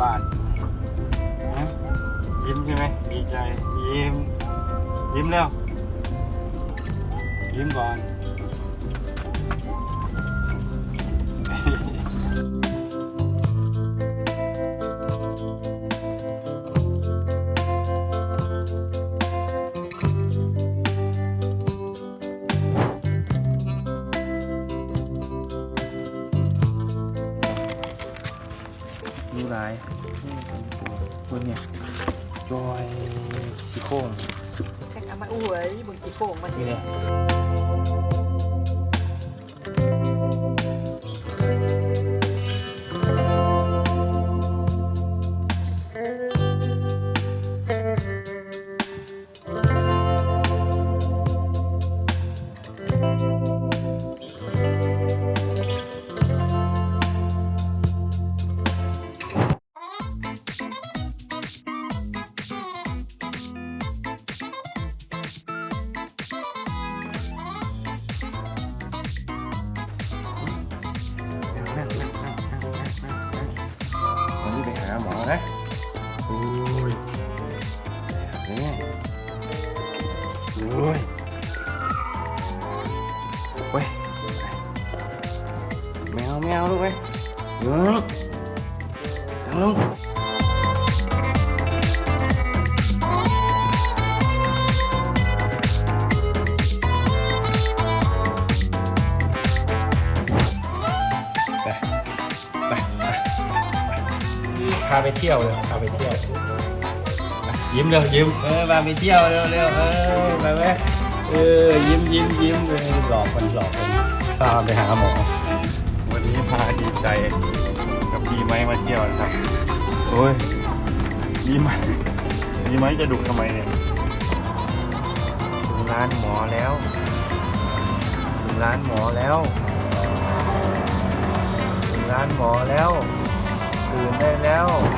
บ้านฮะยิ้มใช่ไหมดีใจยิ้ม ยิ้มแล้ว ยิ้มก่อน หลายคนเนี่ยจอยขี้โค้งแค่เอามาอุ้ยมึงกี่โค้งมันนี่ หาหมอนะโอ้ยเนี่ย พาไปเที่ยวเลยพาไปเที่ยวไปยิ้มเร็วยิ้มเออพาไปเที่ยวเร็วเร็วเออไปไหมเออยิ้มยิ้มยิ้มเลยหลอกมันหลอกมันพาไปหาหมอ วันนี้พาดีใจกับพี่ไม้มาเที่ยวนะครับโอ้ยพี่ไม้พี่ไม้จะดุทำไมเนี่ยถึงร้านหมอแล้วถึงร้านหมอแล้วถึงร้านหมอแล้ว ตื่นได้แล้ว